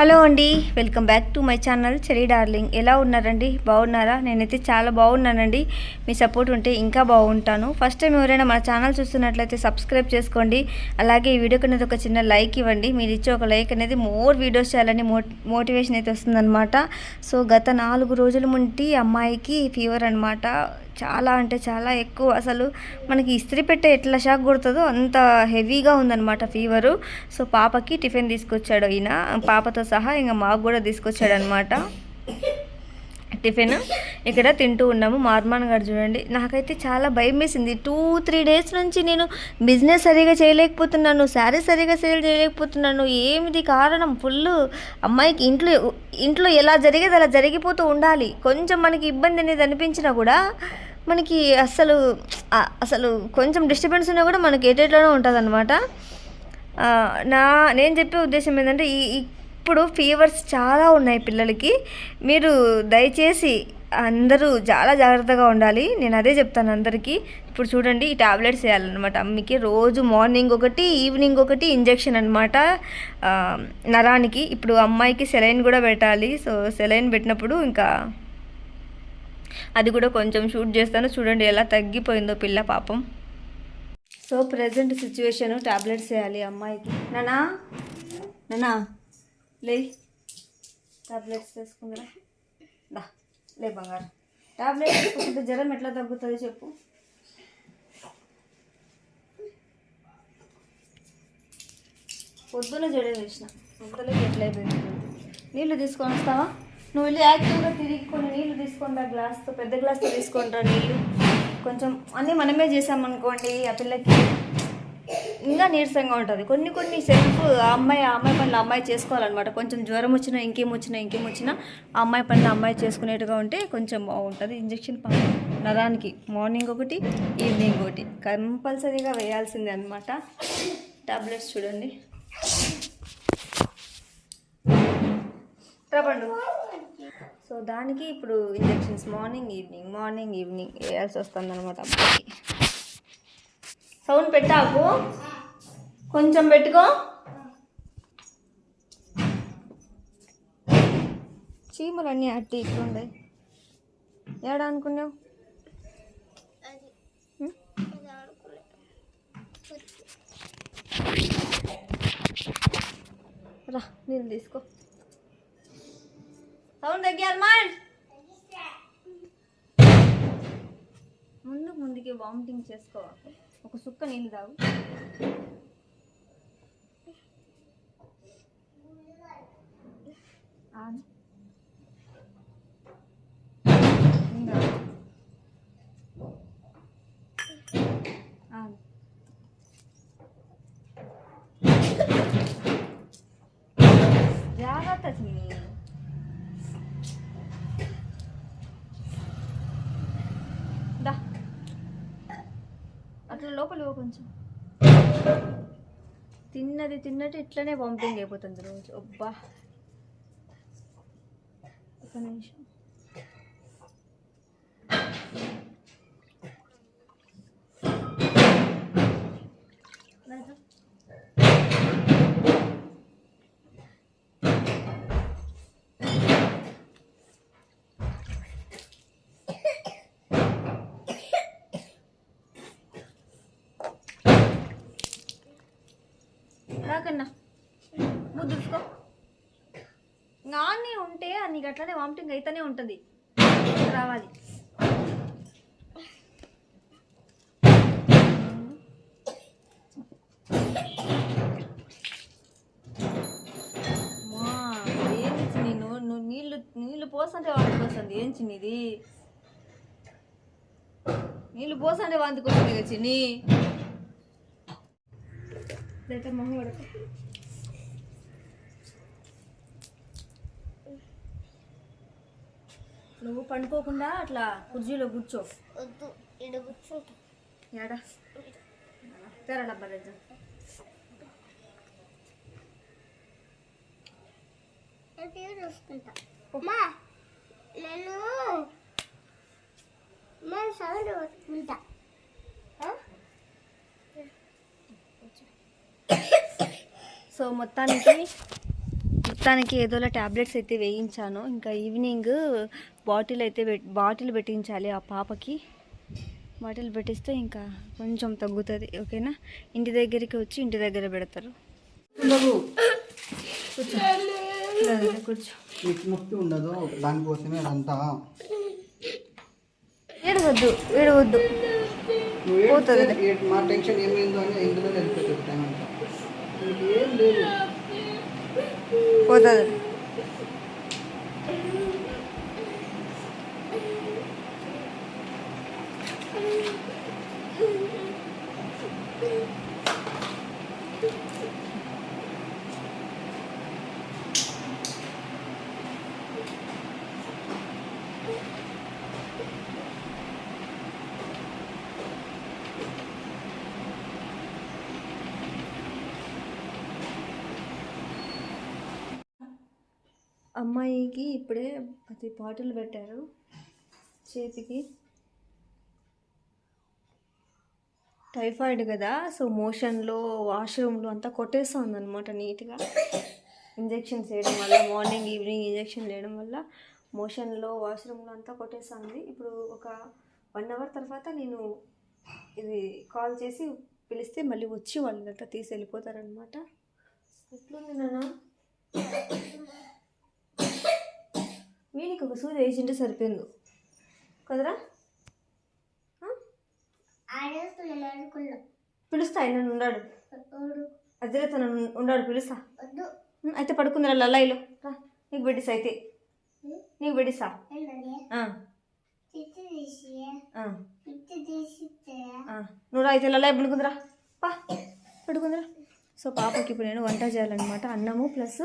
Hello అండి welcome back to my channel cherry darling. ఎలా ఉన్నారండి? బాగున్నారా? నేనైతే చాలా బాగున్నానండి. మీ సపోర్ట్ ఉంటే ఇంకా బాగుంటాను. ఫస్ట్ టైం ఎవరైనా మన ఛానల్ చూస్తున్నట్లయితే సబ్స్క్రైబ్ చేసుకోండి. అలాగే ఈ వీడియోకి అనేది ఒక చిన్న లైక్ ఇవ్వండి. మీరు ఇచ్చే ఒక లైక్ అనేది మోర్ వీడియోస్ చేయాలని మో మోటివేషన్ అయితే వస్తుందన్నమాట. సో గత నాలుగు రోజుల ముంటి అమ్మాయికి ఫీవర్ అనమాట చాలా అంటే చాలా ఎక్కువ. అసలు మనకి ఇస్త్రీ పెట్టే ఎట్లా షాక్ కొడుతుందో అంత హెవీగా ఉందన్నమాట ఫీవరు సో పాపకి టిఫిన్ తీసుకొచ్చాడు ఈయన. పాపతో సహా ఇంకా మాకు కూడా తీసుకొచ్చాడు అనమాట టిఫిన్ ఇక్కడ తింటూ ఉన్నాము. మార్మాన్ గారు చూడండి. నాకైతే చాలా భయం వేసింది. టూ త్రీ డేస్ నుంచి నేను బిజినెస్ సరిగా చేయలేకపోతున్నాను. శారీ సరిగా సేల్ చేయలేకపోతున్నాను. ఏమిది కారణం? ఫుల్ అమ్మాయికి ఇంట్లో ఇంట్లో ఎలా జరిగేది అలా జరిగిపోతూ ఉండాలి. కొంచెం మనకి ఇబ్బంది అనేది అనిపించినా కూడా మనకి అసలు అసలు కొంచెం డిస్టర్బెన్స్ ఉన్నా కూడా మనకి ఎటేట్లోనే ఉంటుంది అనమాట నా నేను చెప్పే ఉద్దేశం ఏంటంటే ఈ ఇప్పుడు ఫీవర్స్ చాలా ఉన్నాయి పిల్లలకి. మీరు దయచేసి అందరూ చాలా జాగ్రత్తగా ఉండాలి. నేను అదే చెప్తాను అందరికీ. ఇప్పుడు చూడండి ఈ టాబ్లెట్స్ వేయాలన్నమాట. అమ్మకి రోజు మార్నింగ్ ఒకటి ఈవినింగ్ ఒకటి ఇంజెక్షన్ అనమాట నరానికి. ఇప్పుడు అమ్మాయికి సెలైన్ కూడా పెట్టాలి. సో సెలైన్ పెట్టినప్పుడు ఇంకా అది కూడా కొంచెం షూట్ చేస్తాను. చూడండి ఎలా తగ్గిపోయిందో పిల్ల పాపం. సో ప్రజెంట్ సిచ్యువేషను టాబ్లెట్స్ వేయాలి అమ్మాయికి. నానా? నానా? లే. టాబ్లెట్స్ తీసుకుందా. దా లే బంగారు. ట్యాబ్లెట్స్ తీసుకుంటే జ్వరం ఎట్లా తగ్గుతుంది చెప్పు. పొద్దున్న జ్వరం చేసిన అంతలోకి ఎట్లయిపోయింది? నీళ్ళు తీసుకొని వస్తావా? నువ్వు వెళ్ళి యాక్టివ్గా తిరిగి కొన్ని నీళ్ళు తీసుకుంటా గ్లాస్తో పెద్ద గ్లాస్తో తీసుకుంటా నీళ్ళు కొంచెం అన్నీ మనమే చేసామనుకోండి ఆ పిల్లకి ఇంకా నీరసంగా ఉంటుంది. కొన్ని కొన్ని సెల్ఫ్ ఆ అమ్మాయి ఆ అమ్మాయి పనులు అమ్మాయి చేసుకోవాలన్నమాట. కొంచెం జ్వరం వచ్చినా ఇంకేం వచ్చినా ఇంకేం వచ్చినా ఆ అమ్మాయి పనులు అమ్మాయి చేసుకునేట్టుగా ఉంటే కొంచెం బాగుంటుంది. ఇంజక్షన్ నరానికి మార్నింగ్ ఒకటి ఈవినింగ్ ఒకటి. కంపల్సరీగా వేయాల్సిందే అనమాట టాబ్లెట్స్ చూడండి. రబండు సో దానికి ఇప్పుడు injections morning evening morning evening వేయాల్సి వస్తుంది అనమాట అమ్మాయికి. సౌండ్ పెట్టాకు కొంచెం పెట్టుకో. చీమలన్నీ అట్టి ఇట్లుండే. ఏడా అనుకున్నావు? రా నీళ్ళు తీసుకో. సౌండ్ తగ్గారు మాల్ ముందు ముందుకి వామిటింగ్ చేసుకో. ఒక సుక్క నీళ్ళు తాగు. ఆను. లోపల కొంచెం. తిన్నది తిన్నట్టు ఇట్లనే వామిటింగ్ అయిపోతుంది రోజు. అబ్బా. ఒక నిమిషం. రా. రాకన్నా ముద్దు తీసుకో నాన్ని ఉంటే నీకు అట్లనే వామిటింగ్ అయితేనే ఉంటుంది. రావాలి. అమ్మా, ఏంది చిన్ని? నువ్వు నువ్వు నీళ్ళు నీళ్ళు పోసంటే వాంతికి వస్తుంది ఏం చిన్నిది నీళ్ళు పోసంటే వాంతికి వస్తుంది కదా చిన్ని? లేకపోతే మొహం పడక నువ్వు పండుకోకుండా అట్లా కుర్చీలో కూర్చో. వద్దు ఈడ కూర్చుంటా. ఏడా తెర డబ్బా దగ్గర నేను టీవీ చూసుకుంటా నేను నేను సౌండ్ పెట్టుకుంటా సో మొత్తానికి మొత్తానికి ఏదోలా ట్యాబ్లెట్స్ అయితే వేయించాను. ఇంకా ఈవినింగ్ బాటిల్ అయితే బాటిల్ పెట్టించాలి ఆ పాపకి. బాటిల్ పెట్టిస్తే ఇంకా కొంచెం తగ్గుతుంది ఓకేనా? ఇంటి దగ్గరికి వచ్చి ఇంటి దగ్గర పెడతారు. బాబు కూర్చో ఉండదు దానికోసమే అదంతా. ఏడవద్దు పోతుంది. మా టెన్షన్ ఏమైందో అని ఇందులో పోతుంది అమ్మాయికి ఇప్పుడే అది బాటిల్ పెట్టారు. చేతికి. టైఫాయిడ్ కదా సో మోషన్లో వాష్రూమ్లో అంతా కొట్టేస్తుంది అనమాట నీట్గా. ఇంజెక్షన్స్ వేయడం వల్ల మార్నింగ్ ఈవినింగ్ ఇంజెక్షన్ వేయడం వల్ల మోషన్లో వాష్రూమ్లో అంతా కొట్టేస్తుంది. ఇప్పుడు ఒక వన్ అవర్ తర్వాత నేను ఇది కాల్ చేసి పిలిస్తే మళ్ళీ వచ్చి వాళ్ళంతా తీసి వెళ్ళిపోతారనమాట ఎట్లుంది నాన్న? వీనికి ఒక సూది వేసింటే సరిపోయింది. కదరా? పిలుస్తా ఆయన ఉన్నాడు అదిరే తను ఉన్నాడు పిలుస్తా. అయితే పడుకుందరా లల్లాయిలో రా నీకు బెడ్డిసా అయితే. నీకు బెడ్డిసా. నువ్వు అయితే లల్లాయి పడుకుందిరా. పా పడుకుందిరా. సో పాపకి ఇప్పుడు నేను వంట చేయాలన్నమాట అన్నము ప్లస్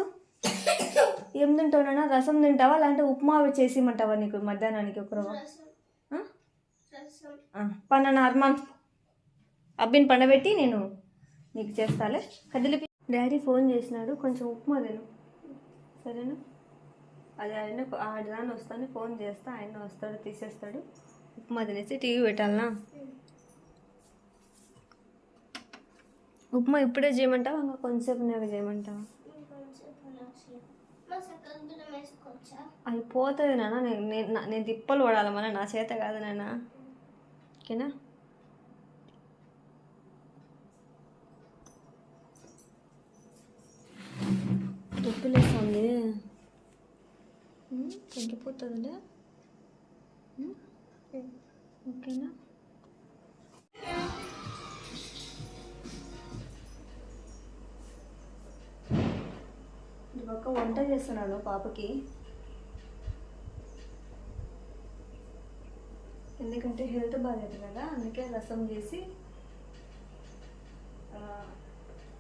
ఏం తింటావునా రసం తింటావా? లేదంటే ఉప్మా అవి చేసి ఇమ్మంటావా నీకు మధ్యాహ్నానికి ఒక రవ్వ? పన్న అర్మాన్. అబ్బిని పండబెట్టి నేను నీకు చేస్తాలే. కదిలిపి డాడీ ఫోన్ చేసినాడు కొంచెం ఉప్మా తిను. సరేనా? అది ఆయన ఆడదాన్ని వస్తాను ఫోన్ చేస్తా ఆయన వస్తాడు తీసేస్తాడు. ఉప్మా తినేసి టీవీ పెట్టాలనా? ఉప్మా ఇప్పుడే చేయమంటావా? ఇంకా కొంచెంసేపు నాకు చేయమంటావా ఇంకొంచెం నచ్చి మా సక్కల బియ్యం వేసుకోవచ్చా అయిపోతుంది నాన్న. నేను నేను తిప్పలు పడాలి మన నా చేత కాదు నాన్న. ఓకేనా? నొప్పిలేస్తుంది తగ్గిపోతుందిలే ఓకేనా? పక్క వంట చేస్తున్నాను పాపకి. ఎందుకంటే హెల్త్ బాగాలేదు కదా అందుకే రసం చేసి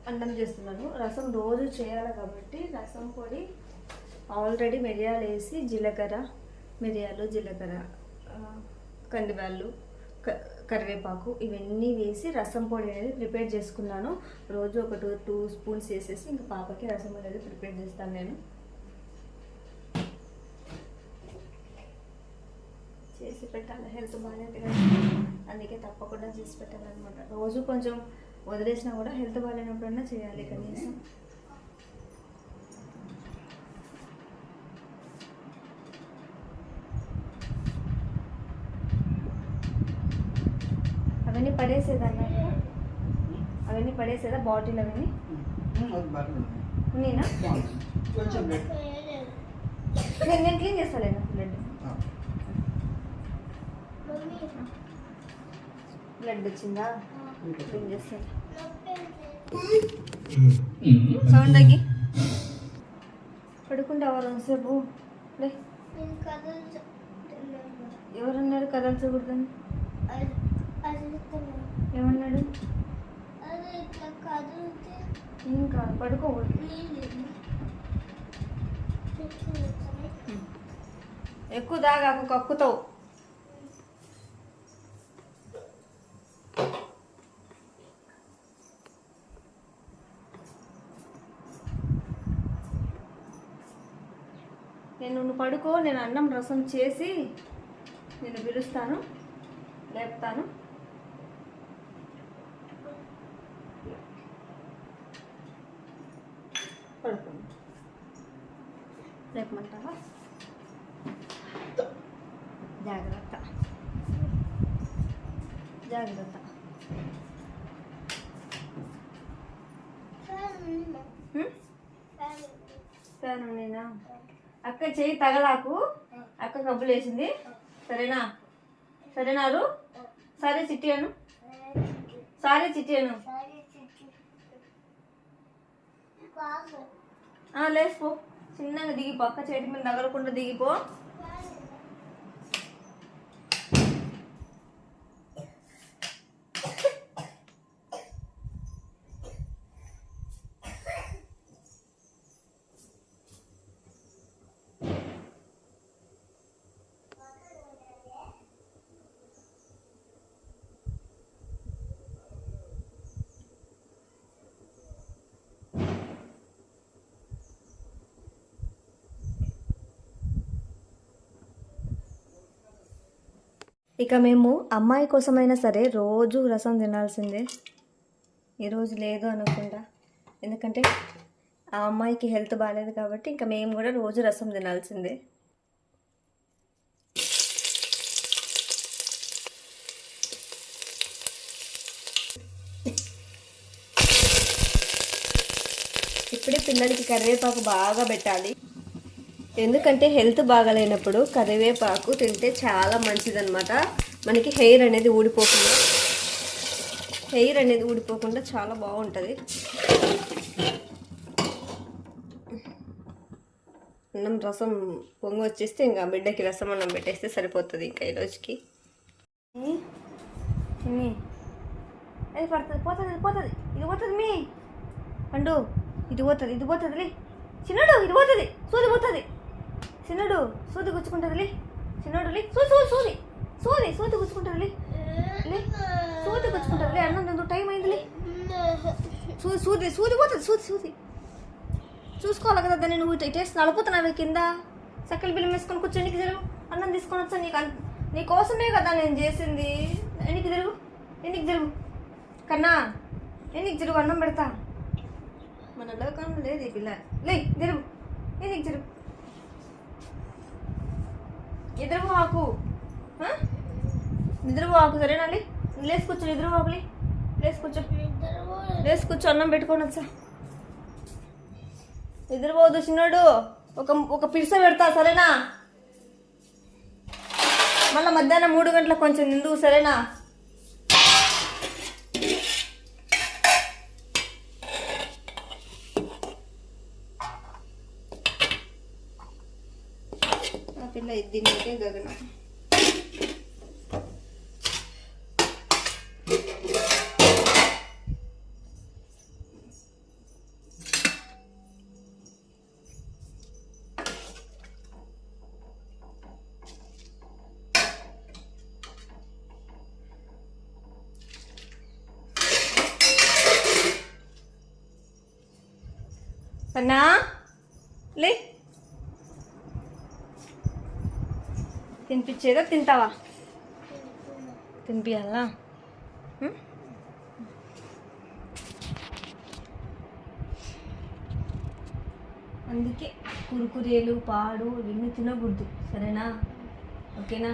అన్నం చేస్తున్నాను. రసం రోజు చేయాలి కాబట్టి రసం పొడి ఆల్రెడీ మిరియాలు వేసి జీలకర్ర మిరియాలు జీలకర్ర ఆ, కందిబ్యాళ్ళు క- కరివేపాకు ఇవన్నీ వేసి రసం పొడి అనేది ప్రిపేర్ చేసుకున్నాను. రోజు ఒక టూ టూ స్పూన్స్ వేసేసి ఇంకా పాపకి రసం అనేది ప్రిపేర్ చేస్తాను నేను. చేసి పెట్టాలి హెల్త్ బాగాలేదు కదా. అందుకే తప్పకుండా చేసి పెట్టాలన్నమాట. రోజు కొంచెం వదిలేసినా కూడా హెల్త్ బాగాలేనప్పుడన్నా చేయాలి కనీసం. అవన్నీ పడేసేదన్నా అవన్నీ పడేసేదా బాటిల్ అవన్నీ? నేను? నేను క్లీన్ చేస్తాలేనా బ్లడ్ వచ్చిందా? క్లీన్ చేస్తాను నొప్పి సౌండ్ తగ్గి. పడుకుంటావా చెప్తున్నాను ఎవరన్నారు కదల్చకూడదని ఏమన్నాడు? కాదు పడుకోకూడదు నీళ్ళు ఎక్కువ దాగాకు కక్కుతావు నేను నువ్వు పడుకో నేను అన్నం రసం చేసి నేను పిలుస్తాను లేపుతాను పడుకో లేపమంటావా? జాగ్రత్త. జాగ్రత్త. ఫ్యాన్ నేనా అక్క చెయ్యి తగలాకు. అక్క కబ్బులు వేసింది సరేనా? సరేనారు సరే చిట్టి అను. సారీ చిట్టి అను. సారీ చిట్టి. బాగా. ఆ, లేచిపో. చిన్నగా దిగిపో. అక్క చేతి మీద తగలకుండా దిగిపో. ఇక మేము అమ్మాయి కోసమైనా సరే రోజు రసం తినాల్సిందే. ఈరోజు లేదు అనుకుంటా. ఎందుకంటే ఆ అమ్మాయికి హెల్త్ బాగాలేదు కాబట్టి ఇంకా మేము కూడా రోజు రసం తినాల్సిందే. ఇప్పుడే పిల్లలకి కరివేపాకు బాగా పెట్టాలి. ఎందుకంటే హెల్త్ బాగాలేనప్పుడు కరివేపాకు తింటే చాలా మంచిదన్నమాట. మనకి హెయిర్ అనేది ఊడిపోకుండా హెయిర్ అనేది ఊడిపోకుండా చాలా బాగుంటుంది. అన్నం రసం పొంగి వచ్చేస్తే ఇంకా బిడ్డకి రసం అన్నం పెట్టేస్తే సరిపోతుంది ఇంకా ఈరోజుకి అది పడుతుంది పోతుంది ఇది పోతుంది. ఇది పోతుంది మీ. పండు ఇది పోతుంది ఇది పోతుంది చిన్నడు ఇది పోతుంది సూది పోతుంది. చిన్నడు సూది గుచ్చుకుంటుంది లే. చిన్నడు సూది సూ సూది. సూది సూది గుచ్చుకుంటుంది లే. సూది గుచ్చుకుంటుంది లే. అన్నం తిందు టైం అయింది సూది సూది సూది పోతుంది సూది సూది. చూసుకోవాలి కదా దాన్ని నువ్వు టేస్ట్ నడుపుతున్నావు కింద. సక్కలు బిల్లం వేసుకొని కూర్చో నీకు జరుగు అన్నం తీసుకొని వచ్చా నీకు నీ కోసమే కదా నేను చేసింది. ఎన్నికి జరుగు ఎన్నికి జరుగు కన్నా ఎన్నికి జరుగు అన్నం పెడతా. మన లోకం లేదు ఈ పిల్ల. లే జరుగు ఎన్నికి జరుగు నిద్రపో ఆకు సరేనండి ఆకు సరేనా లే లేచి కూర్చో నిద్రపో ఆకులే లేచి కూర్చో. నిద్రపోలేదు. లేచి కూర్చో అన్నం పెట్టుకోండి వచ్చా. నిద్రపోదు చిన్నోడు. ఒక ఒక పిడిస పెడతా సరేనా? మళ్ళీ మధ్యాహ్నం మూడు గంటలకు కొంచెం నిండు సరేనా ఆ పిల్ల ఇది నీకే గగనం అన్నా లే తినిపించేదా? తింటావా? తినిపించాలా? అందుకే కురుకురేలు పాడు ఇవన్నీ తినకూడదు. సరేనా? ఓకేనా?